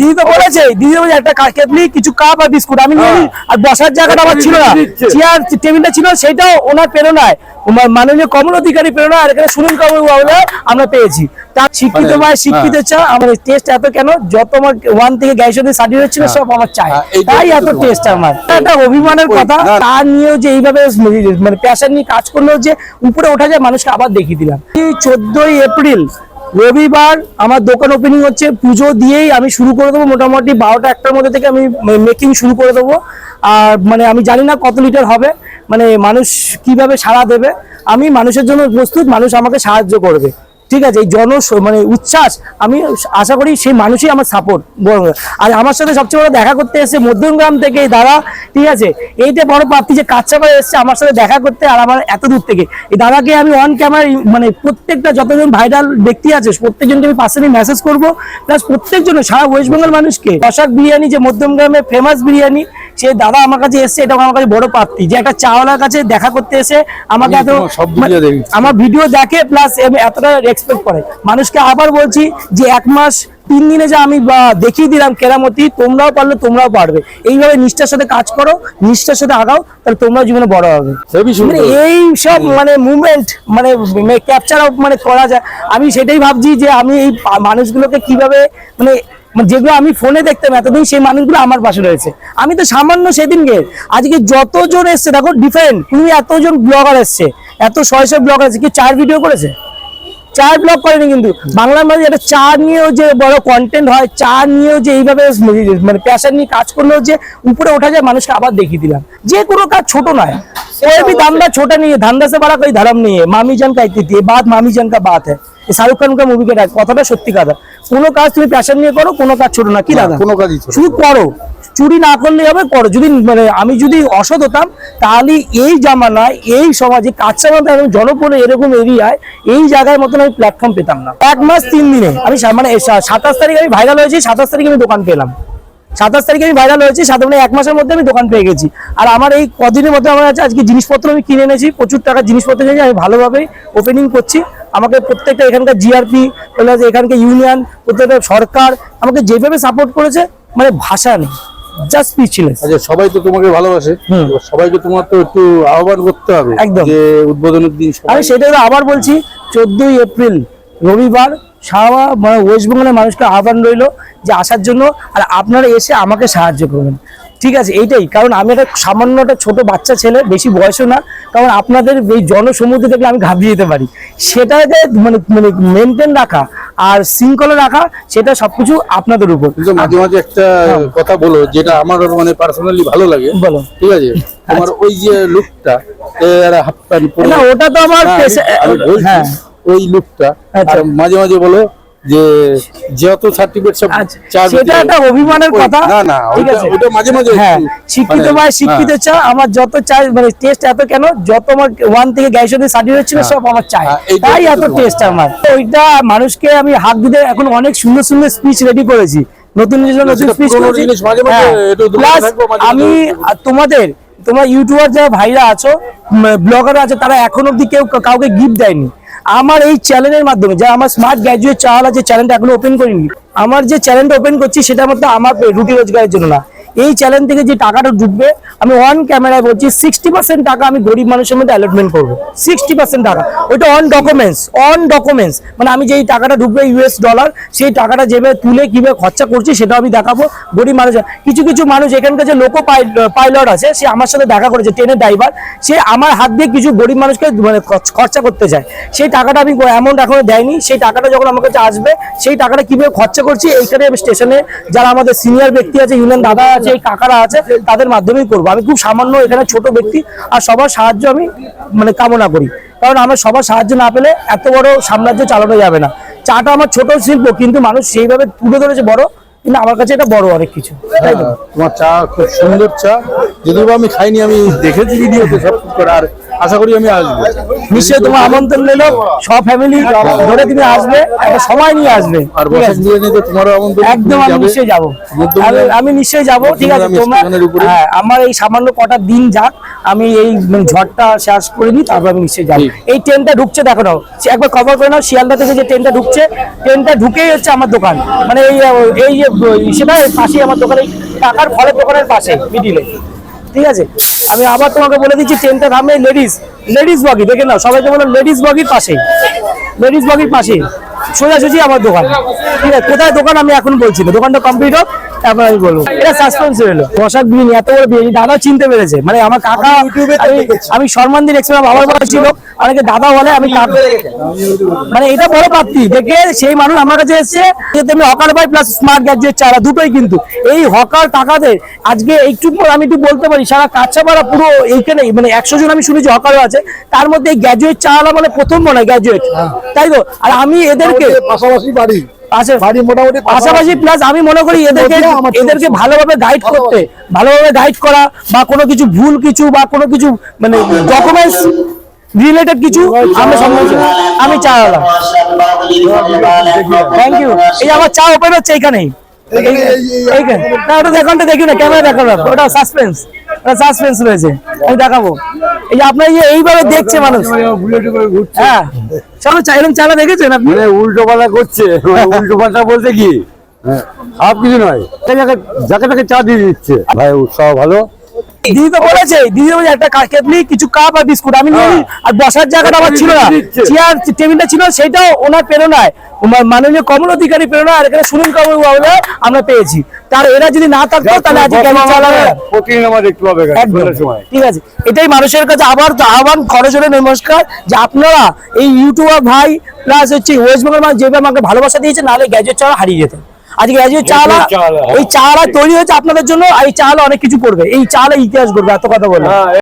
দিদি তো বলেছে দিদি বলেছে একটা কেটলি কিছু কাপ আর বিস্কুট আমি আর বসার জায়গাটা আমার ছিল না। দিচ্ছে। চেয়ার টেবিলটা ছিল সেটাও ওনার প্রেরণায়। মাননীয় কমল অধিকারী প্রেরণা আর এখানে সুনীল কাবু বাবুরা আমরা পেয়েছি। তার শিক্ষিত মানে, মায়ের শিক্ষিত চা আমার টেস্ট এত কেন? যত আমার ওয়ান থেকে গ্যাস অব্দি সার্টিফিকেট ছিল সব আমার চাই। হ্যাঁ, তাই এত টেস্ট আমার। একটা অভিমানের কথা। তার নিয়েও যে এইভাবে মানে প্যাশন নিয়ে কাজ করলেও যে উপরে ওঠা যায় মানুষকে আবার দেখিয়ে দিলাম। চোদ্দই এপ্রিল রবিবার আমার দোকান ওপেনিং হচ্ছে, পুজো দিয়েই আমি শুরু করে দেবো। মোটামুটি বারোটা, একটার মধ্যে থেকে আমি মেকিং শুরু করে দেবো। আর মানে আমি জানি না কত লিটার হবে মানে মানুষ কীভাবে সাড়া দেবে। আমি মানুষের জন্য প্রস্তুত, মানুষ আমাকে সাহায্য করবে। ঠিক আছে এই জন মানে উচ্ছ্বাস আমি আশা করি সেই মানুষই আমার সাপোর্ট বড় আর আমার সাথে সবচেয়ে বড় দেখা করতে এসেছে মধ্যমগ্রাম থেকে এই দাদা ঠিক আছে? এইটা বড় প্রাপ্তি যে কাচ্চাপাড়ে এসেছে আমার সাথে দেখা করতে আর আমার এত দূর থেকে। এই দাদাকে আমি অন ক্যামেরা মানে প্রত্যেকটা যতজন ভাইরাল ব্যক্তি আছে প্রত্যেকজনকে আমি পার্সোনালি মেসেজ করব। প্লাস প্রত্যেকজন সারা ওয়েস্ট বেঙ্গল মানুষকে কষাক বিরিয়ানি যে মধ্যমগ্রামে ফেমাস বিরিয়ানি সে দাদা আমার কাছে এসছে এটা আমার কাছে বড় প্রাপ্তি। যে একটা চাওয়ালার কাছে দেখা করতে এসে আমাকে এত মানে-। আমার ভিডিও দেখে প্লাস এতটা এক্সপেক্ট করে। মানুষকে আবার বলছি যে এক মাস তিন দিনে যে আমি দেখিয়ে দিলাম কেরামতি তোমরাও পারলে তোমরাও পারবে। এইভাবে নিষ্ঠার সাথে কাজ করো নিষ্ঠার সাথে আগাও তাহলে তোমরাও জীবনে বড় হবে। মানে এই সব মানে মুভমেন্ট মানে ক্যাপচার মানে করা যায়। আমি সেটাই ভাবছি যে আমি এই মানুষগুলোকে কীভাবে মানে মানে যেগুলো আমি ফোনে দেখতাম এতদিন সেই মানুষগুলো আমার পাশে রয়েছে। আমি তো সামান্য সেদিনকে আজকে যতজন এসছে দেখো ডিফারেন্ট তুমি এতজন ব্লগার এসছে এত শয়ে শয়ে ব্লগার এসছে কি চার ভিডিও করেছে? চার ব্লগ করেনি কিন্তু বাংলার মাঝে একটা চা নিয়েও যে বড় কন্টেন্ট হয় চা নিয়েও যে এইভাবে মানে প্যাশন নিয়ে কাজ করলেও যে উপরে ওঠা যায় মানুষকে আবার দেখিয়ে দিলাম যে কোনো কাজ ছোট নয় कोई भी धंधा छोटा नहीं है धंधा से बड़ा कोई धर्म नहीं है मामी जान का इतनी थी ये बात मामी जान का बात है ये शाहरुख खान का मूवी का डायलॉग কথাটা সত্যি কথা কোনো কাজ তুমি প্যাশন নিয়ে করো কোনো কাজ ছোট না কি না, দাদা কোনো কাজই ছোট শুধু করো চুরি না করলে হবে, করো, যদি মানে আমি যদি অসৎ হতাম, তাহলে এই জামানায়, এই সমাজে কাঁচা মতো এবং জনপ্রিয় এরকম এরিয়ায়, এই জায়গায় মতন আমি প্ল্যাটফর্ম পেতাম না। এক মাস, তিন দিনে, আমি মানে সাতাশ তারিখ আমি ভাইরাল হয়েছি, সাতাশ তারিখে আমি দোকান পেলাম। সাতাশ তারিখে আমি ভাইরাল হয়েছি, সাত মানে এক মাসের মধ্যে আমি দোকান পেয়ে গেছি। আর আমার এই কদিনের মধ্যে আমার আছে, আজকে জিনিসপত্র আমি কিনে এনেছি, প্রচুর টাকার জিনিসপত্র কিনেছি আমি ভালোভাবে ওপেনিং করছি। আমাকে প্রত্যেকটা এখানকার জিআরপি এখানকার ইউনিয়ন প্রত্যেকটা সরকার আমাকে যেভাবে সাপোর্ট করেছে মানে ভাষা নেই। জাস্ট স্পিচলেস আচ্ছা সবাই তো তোমাকে ভালোবাসে। সবাইকে তোমার তো একটু আহ্বান করতে হবে একদম। যে উদ্বোধনের দিন আমি সেটাই আবার বলছি চোদ্দই এপ্রিল রবিবার সারা মানে ওয়েস্ট বেঙ্গলের মানুষকে আহ্বান রইল যে আসার জন্য আর আপনারা এসে আমাকে সাহায্য করবেন। ঠিক আছে এইটাই। কারণ আমি একটা সামান্য একটা ছোট বাচ্চা ছেলে বেশি বয়সও না কারণ আপনাদের এই জনসমুদ্র দেখলে আমি ঘাবড়িয়ে যেতে পারি। সেটাকে মানে মানে মেনটেন রাখা আর শৃঙ্খলা রাখা সেটা সবকিছু আপনাদের উপর। কিন্তু মাঝে মাঝে একটা কথা বলো যেটা আমার মানে পার্সোনালি ভালো লাগে। বলো। ঠিক আছে? তোমার ওই যে লুকটা হাফ প্যান্ট না ওটা তো আমার হ্যাঁ। ওই লুকটা আচ্ছা। মাঝে মাঝে বলো যে যত সার্টিফিকেট সব আচ্ছা, সেটা একটা অভিমানের কথা। না না ঠিক আছে। ওইটা মাঝে মাঝে হ্যাঁ শিক্ষিত মানে, ভাই শিক্ষিত হ্যাঁ। চা আমার যত চাই মানে টেস্ট এত কেন যত আমার ওয়ান থেকে গ্যাস অব্দি সার্টিফিকেট ছিল সব আমার চাই। হ্যাঁ, তাই এত টেস্ট আমার। ওইটা মানুষকে আমি হাত দিতে এখন অনেক সুন্দর সুন্দর স্পিচ রেডি করেছি। নতুন নতুন স্পিচ হ্যাঁ, আমি তোমাদের তোমার ইউটিউবার যারা ভাইরা আছো ব্লগার আছে তারা এখন অব্দি কেউ কাউকে গিফট দেয়নি। আমার এই চ্যানেলের মাধ্যমে, যা আমার স্মার্ট গ্র্যাজুয়েট চাওয়ালা যে চ্যানেলটা এখনও ওপেন করিনি, আমার যে চ্যানেলটা ওপেন করছি সেটা মধ্যে আমার রুটি রোজগারের জন্য না। এই চ্যানেল থেকে যে টাকাটা ঢুকবে, আমি অন ক্যামেরায় বলছি সিক্সটি পার্সেন্ট টাকা আমি গরিব মানুষের মধ্যে অ্যালটমেন্ট করব। সিক্সটি পার্সেন্ট টাকা। ওইটা অন ডকুমেন্টস অন ডকুমেন্টস মানে আমি যেই টাকাটা ঢুকবে ইউএস ডলার সেই টাকাটা যেভাবে তুলে কীভাবে খরচা করছি সেটা আমি দেখাবো গরিব মানুষ। কিছু কিছু মানুষ এখানকার যে লোকো পাইলট আছে, সে আমার সাথে দেখা করেছে ট্রেনের ড্রাইভার সে আমার হাত দিয়ে কিছু গরিব মানুষকে মানে খরচ- করতে চায় সেই টাকাটা আমি অ্যামাউন্ট এখনও দেয়নি। সেই টাকাটা যখন আমার কাছে আসবে, সেই টাকাটা কীভাবে খরচা করছি, এইখানে স্টেশনে যারা আমাদের সিনিয়র ব্যক্তি আছে ইউনিয়ন দাদা আছে এই কাকারা আছে তাদের মাধ্যমেই করব। আমি খুব সামান্য এখানে ছোট ব্যক্তি আর সবার সাহায্য আমি মানে কামনা করি। কারণ আমরা সবার সাহায্য না পেলে এত বড় সাম্রাজ্য চালানো যাবে না। চাটা আমার ছোট শিল্প কিন্তু মানুষ সেইভাবে তুলে ধরেছে বড় কিন্তু আমার কাছে এটা বড় অনেক কিছু। তাই হ্যাঁ, তোমার চা খুব সুন্দর চা। যদিও আমি খাইনি আমি দেখেছি ভিডিওতে সব আর আশা করি আমি আসব। নিশ্চয়ই তোমার আমন্ত্রণ নিলো সব ফ্যামিলি ধরে তুমি আসবে একটা সময় নিয়ে আসবে। আর ঠিক দিয়ে নিতে তোমারও আমন্ত্রণ একদম আমি নিশ্চয়ই যাব। আমি- নিশ্চয়ই যাব। ঠিক আছে তোমরা হ্যাঁ আমার এই সামান্য কটা দিন যাক আমি এই মানে ঝড়টা শেষ করে নিই তারপর আমি নিশ্চয়ই যাব। এই ট্রেনটা ঢুকছে দেখো নাও। একবার কভার করে নাও শিয়ালদা থেকে যে ট্রেনটা ঢুকছে ট্রেনটা ঢুকেই হচ্ছে আমার দোকান। মানে এই এই যে সেটা পাশেই আমার দোকানে টাকার ফলের দোকানের পাশে মিডিলে ঠিক আছে? আমি আবার তোমাকে বলে দিচ্ছি ট্রেনটা থামে লেডিস লেডিস বগি দেখে নাও, সবাইকে বলো লেডিস বগির পাশে। লেডিস বগির পাশে। সোজাসুজি আমার দোকান। ঠিক আছে, কোথায় দোকান আমি এখন বলছি না, দোকানটা কমপ্লিট হোক। তারপর আমি বলব এটা সাসপেন্স হলো পোশাক বিনি এত বড় বিনি দাদা চিনতে পেরেছে। মানে আমার কাকা আমি- সম্মান দিয়ে দেখছিলাম বাবার বয়স ছিল অনেকে দাদা বলে আমি মানে এটা বড় প্রাপ্তি দেখে সেই মানুষ আমার কাছে এসছে যে তুমি hawker buy plus smart gadget চারা দুটোই কিন্তু। এই হকার টাকাতে আজকে একটু পর আমি একটু বলতে পারি সারা কাঁচাপাড়া পুরো এইখানে মানে একশো জন আমি শুনেছি হকারও আছে তার মধ্যে এই গ্যাজুয়েট চাওয়ালা মানে প্রথম মনে হয় গ্যাজুয়েট তাই তো? আর আমি এদেরকে পাশাপাশি বাড়ি। পাশে বাড়ি মোটামুটি পাশাপাশি। প্লাস আমি মনে করি এদেরকে এদেরকে ভালোভাবে গাইড করতে ভালোভাবে গাইড করা বা কোনো কিছু ভুল কিছু বা কোনো কিছু মানে ডকুমেন্টস রিলেটেড কিছু আমি সম্মুখীন আমি চা থ্যাংক ইউ এই আমার চা ওপেন হচ্ছে এইখানেই। এইখানে, এই- এই- না ওটা দেখানটা দেখি না ক্যামেরা দেখানো না, ওটা সাসপেন্স সাসপেন্স রয়েছে আমি দেখাবো। এই যে আপনার এই যে এইভাবে দেখছে মানুষ। হ্যাঁ চলো চা এরকম চালা দেখেছেন আপনি? মানে উল্টো পাল্টা করছে। মানে উল্টো পাল্টা বলতে কি? হ্যাঁ, সব কিছু নয় যাকে তাকে চা দিয়ে দিচ্ছে। ভাই উৎসাহ ভালো। দিদি তো বলেছে দিদি বলেছে একটা কেটলি কিছু কাপ আর বিস্কুট। আমি নিয়ে আর বসার জায়গাটা আমার ছিল না। চেয়ার টেবিলটা ছিল সেটাও ওনার প্রেরণায়। মাননীয় কমল অধিকারী প্রেরণা আর এখানে সুনীল কাবু বাবুরা আমরা পেয়েছি। তার এরা যদি না থাকতো তাহলে ঠিক আছে। এটাই মানুষের কাছে আবার আহ্বান খরচরে নমস্কার যে আপনারা এই ইউটিউবার ভাই প্লাস হচ্ছে ওয়েস্ট বেঙ্গল মানুষ যেভাবে আমাকে ভালোবাসা দিয়েছে নাহলে গ্যাজেট ছাড়া হারিয়ে যেত আজকে আজকে চালা হ্যাঁ। এই চালা তৈরি হয়েছে আপনাদের জন্য আর এই চালা অনেক কিছু করবে এই চালা ইতিহাস করবে এত কথা বলে হ্যাঁ